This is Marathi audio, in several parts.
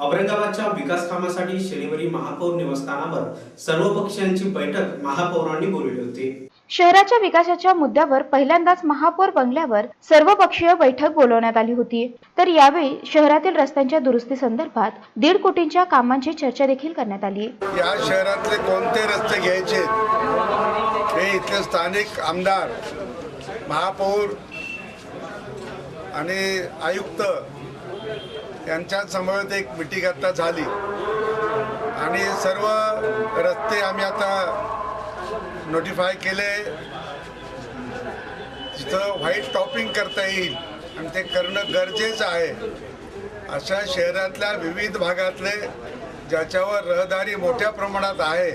औरंगाबादच्या विकास कामासाठी शनिवारी महापौर निवासस्थानावर सर्व पक्षांची बैठक महापौरांनी बोलवली होती. शहराच्या विकासाच्या मुद्द्यावर पहिल्यांदाच महापौर बंगल्यावर सर्वपक्षीय बैठक बोलवण्यात आली होती. तर यावेळी शहरातील रस्त्यांच्या दुरुस्ती संदर्भात दीड कोटींच्या कामांची चर्चा देखील करण्यात आली. या शहरातले कोणते रस्ते घ्यायचे? हे इथले स्थानिक आमदार महापौर आणि आयुक्त यांच्या समवेत एक मिटिंग आता झाली. आणि सर्व रस्ते आम्ही आता नोटिफाय केले. तिथं व्हाईट टॉपिंग करता येईल आणि ते करणं गरजेचं आहे. अशा शहरातल्या विविध भागातले ज्याच्यावर रहदारी मोठ्या प्रमाणात आहे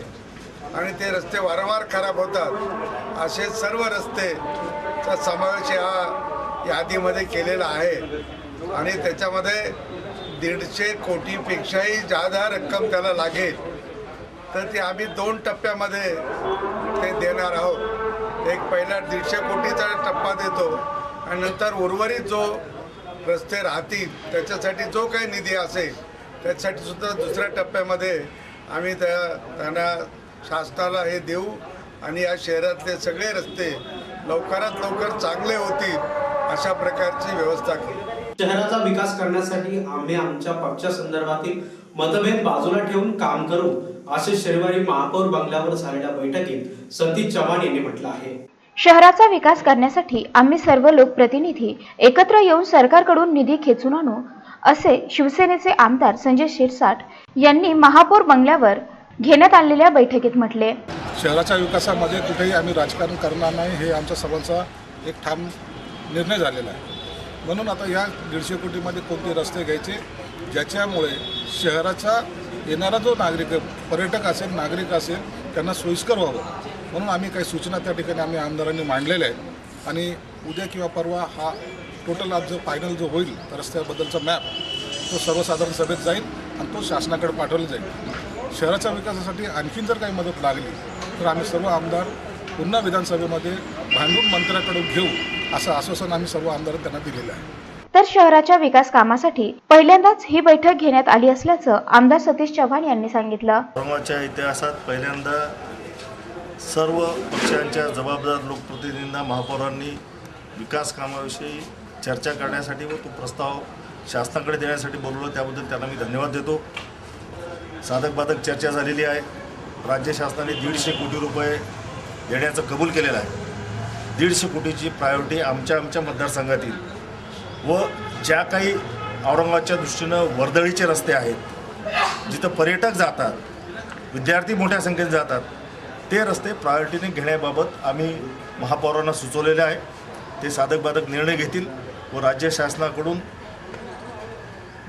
आणि ते रस्ते वारंवार खराब होतात असे सर्व रस्तेचा समावेश या यादीमध्ये केलेला आहे. आणि त्याच्यामध्ये दीडशे कोटीपेक्षाही जादा रक्कम त्याला लागेल तर ती आम्ही दोन टप्प्यामध्ये ते देणार आहोत. एक पहिला दीडशे कोटीचा टप्पा देतो आणि नंतर उर्वरित जो रस्ते राहतील त्याच्यासाठी जो काही निधी असेल त्याच्यासाठी सुद्धा दुसऱ्या टप्प्यामध्ये आम्ही त्या त्यांना शासनाला हे देऊ आणि या शहरातले सगळे रस्ते लवकरात लवकर चांगले होतील अशा प्रकारची व्यवस्था केली. शहराचा विकास करण्यासाठी आम्ही आमच्या पक्षासंदर्भातील मतभेद बाजूला ठेवून काम करू असे शनिवारी महापौर बंगल्यावर झालेल्या बैठकीत सतीश चव्हाण यांनी म्हटलं आहे. शहराचा विकास करण्यासाठी आम्ही सर्व लोकप्रतिनिधी एकत्र येऊन सरकारकडून निधी खेचून आणू असे शिवसेनेचे आमदार संजय शिरसाट यांनी महापौर बंगल्यावर घेण्यात आलेल्या बैठकीत म्हटले. शहराच्या विकासामध्ये कुठेही आम्ही राजकारण करणार नाही हे आमचा सर्वांचा एक ठाम निर्णय झालेला आहे. म्हणून आता या दीडशे कोटीमध्ये कोणते रस्ते घ्यायचे ज्याच्यामुळे शहराचा येणारा जो नागरिक पर्यटक असेल नागरिक असेल त्यांना सोयीस्कर व्हावं. म्हणून आम्ही काही सूचना त्या ठिकाणी आम्ही आमदारांनी मांडलेल्या आहेत. आणि उद्या किंवा परवा हा टोटल आज जो फायनल जो होईल रस्त्याबद्दलचा मॅप तो सर्वसाधारण सभेत जाईल आणि तो शासनाकडे पाठवला जाईल. शहराच्या विकासासाठी आणखीन जर काही मदत लागली तर आम्ही सर्व आमदार पुन्हा विधानसभेमध्ये भांडून मंत्र्याकडून घेऊ. असं आश्वासन आम्ही सर्व आमदारांनी त्यांना दिलेलं आहे. तर शहराच्या विकास कामासाठी पहिल्यांदाच ही बैठक घेण्यात आली असल्याचं आमदार सतीश चव्हाण यांनी सांगितलं. औरंगाबादच्या इतिहासात पहिल्यांदा सर्व पक्षांच्या जबाबदार लोकप्रतिनिधींना महापौरांनी विकास कामाविषयी चर्चा करण्यासाठी व तो प्रस्ताव शासनाकडे देण्यासाठी बोलवलं त्याबद्दल त्यांना मी धन्यवाद देतो. साधक बाधक चर्चा झालेली आहे. राज्य शासनाने दीडशे कोटी रुपये देण्याचं कबूल केलेलं आहे. दीडशे कोटीची प्रायोरिटी आमच्या आमच्या मतदारसंघातील व ज्या काही औरंगाबादच्या दृष्टीनं वर्दळीचे रस्ते आहेत जिथं पर्यटक जातात विद्यार्थी मोठ्या संख्येने जातात ते रस्ते प्रायोरिटीने घेण्याबाबत आम्ही महापौरांना सुचवलेले आहे. ते साधक बाधक निर्णय घेतील व राज्य शासनाकडून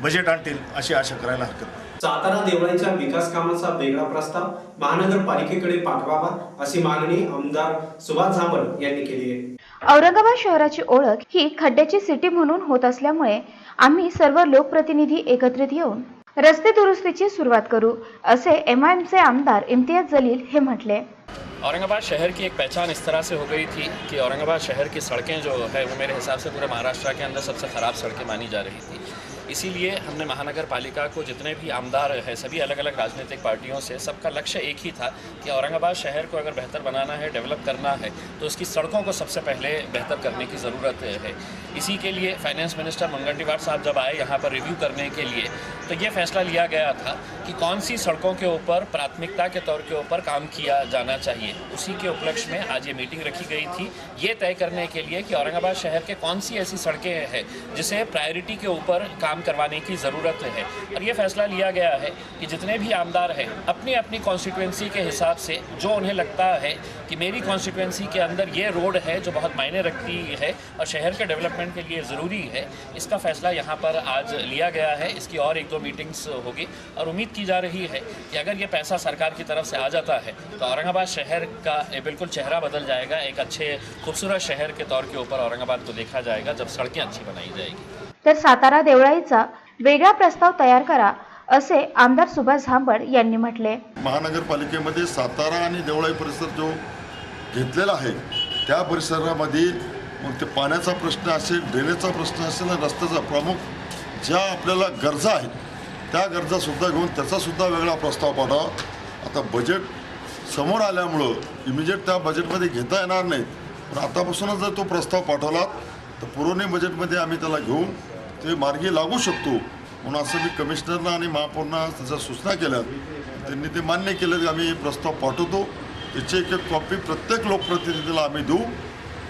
बजेट आणतील अशी आशा करायला हरकत नाही. सातारा देवळाच्या विकास कामाचा वेगळा प्रस्ताव महानगरपालिकेकडे पाठवावा अशी मागणी आमदार सुभाष झांबड यांनी केली आहे. औरंगाबाद शहराची ओळख ही खड्ड्याची सिटी म्हणून होत असल्यामुळे आम्ही सर्व लोकप्रतिनिधी एकत्रित येऊन रस्ते दुरुस्तीची सुरुवात करू असे एम आय एमचे आमदार इम्तियाज जलील हे म्हटले. औरंगाबाद शहर की एक पहचान इस तरह से हो गई थी कि औरंगाबाद शहर की सड़कें जो है वो मेरे हिसाब से पूरे महाराष्ट्र के अंदर सबसे ख़राब सड़कें मानी जा रही थी। इसीलिए हमने महानगर पालिका को जितने भी आमदार हैं, सभी अलग अलग राजनीतिक पार्टियों से सबका लक्ष्य एक ही था कि औरंगाबाद शहर को अगर बेहतर बनाना है, डेवलप करना है तो उसकी सड़कों को सबसे पहले बेहतर करने की ज़रूरत है। इसी के लिए फाइनेंस मिनिस्टर मुनगंटीवार साहब जब आए यहाँ पर रिव्यू करने के लिए तो ये फैसला लिया गया था कि कौन सी सड़कों के ऊपर, प्राथमिकता के तौर के ऊपर काम किया जाना चाहिए? उसी के उपलक्ष्य में आज ये मीटिंग रखी गई थी। ये तय करने के लिए कि औरंगाबाद शहर के कौन सी ऐसी सड़कें हैं, जिसे प्रायोरिटी के ऊपर काम करवाने की ज़रूरत है। और ये फैसला लिया गया है कि जितने भी आमदार हैं अपनी अपनी कॉन्स्टिट्यूंसी के हिसाब से जो उन्हें लगता है कि मेरी कॉन्स्टिट्यूंसी के अंदर ये रोड है जो बहुत मायने रखती है और शहर के डेवलपमेंट के लिए ज़रूरी है, इसका फैसला यहाँ पर आज लिया गया है। इसकी और एक दो मीटिंग्स होगी। और उम्मीद की जा रही है कि अगर ये पैसा सरकार की तरफ से आ जाता है तो औरंगाबाद शहर का ये बिल्कुल चेहरा बदल जाएगा। एक अच्छे खूबसूरत शहर के तौर के ऊपर औरंगाबाद को देखा जाएगा जब सड़कें अच्छी बनाई जाएगी। तर सातारा देवळाईचा वेगळा प्रस्ताव तयार करा असे आमदार सुभाष झांबड यांनी म्हटले. महानगरपालिकेमध्ये सातारा आणि देवळाई परिसर जो घेतलेला आहे त्या परिसरामध्ये मग ते पाण्याचा प्रश्न असेल ड्रेनेजचा प्रश्न असेल रस्त्याचा प्रमुख ज्या आपल्याला गरजा आहेत त्या गरजासुद्धा घेऊन त्याचासुद्धा वेगळा प्रस्ताव पाठवा. आता बजेट समोर आल्यामुळं इमिजिएट त्या बजेटमध्ये घेता येणार नाही. पण आतापासूनच जर तो प्रस्ताव पाठवला तर पुरवणी बजेटमध्ये आम्ही त्याला घेऊन ते मार्गी लागू शकतो. म्हणून असं मी कमिशनरना आणि महापौरना त्याच्या सूचना केल्या त्यांनी ते मान्य केलं की आम्ही हे प्रस्ताव पाठवतो. त्याची एक एक कॉपी प्रत्येक लोकप्रतिनिधीला आम्ही देऊ.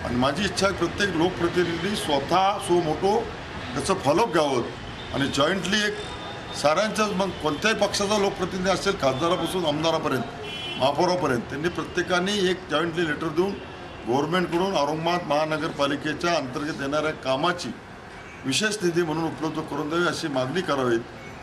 आणि माझी इच्छा आहे प्रत्येक लोकप्रतिनिधी स्वतः सो मोठो त्याचं फॉलोअप घ्यावं. आणि जॉईंटली एक साऱ्यांच्याच मग कोणत्याही पक्षाचा लोकप्रतिनिधी असेल खासदारापासून आमदारापर्यंत महापौरापर्यंत त्यांनी प्रत्येकाने एक जॉईंटली लेटर देऊन गव्हर्नमेंटकडून औरंगाबाद महानगरपालिकेच्या अंतर्गत येणाऱ्या कामाची विशेष निधी म्हणून उपलब्ध करून द्यावी अशी मागणी करावी.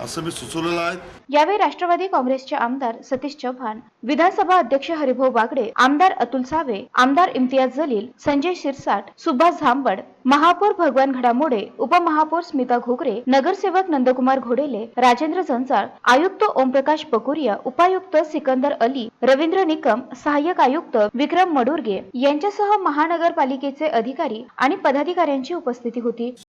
असं मी सुचवलेलं आहे. यावेळी राष्ट्रवादी काँग्रेसचे आमदार सतीश चव्हाण विधानसभा अध्यक्ष हरिभाऊ बागडे आमदार अतुल सावे आमदार इम्तियाज जलील संजय शिरसाट सुभाष झांबड महापौर भगवान घडामोडे उपमहापौर स्मिता घोगरे नगरसेवक नंदकुमार घोडेले राजेंद्र जंजाळ आयुक्त ओमप्रकाश बकुरिया उपायुक्त सिकंदर अली रवींद्र निकम सहाय्यक आयुक्त विक्रम मडुर्गे यांच्यासह महानगरपालिकेचे अधिकारी आणि पदाधिकाऱ्यांची उपस्थिती होती.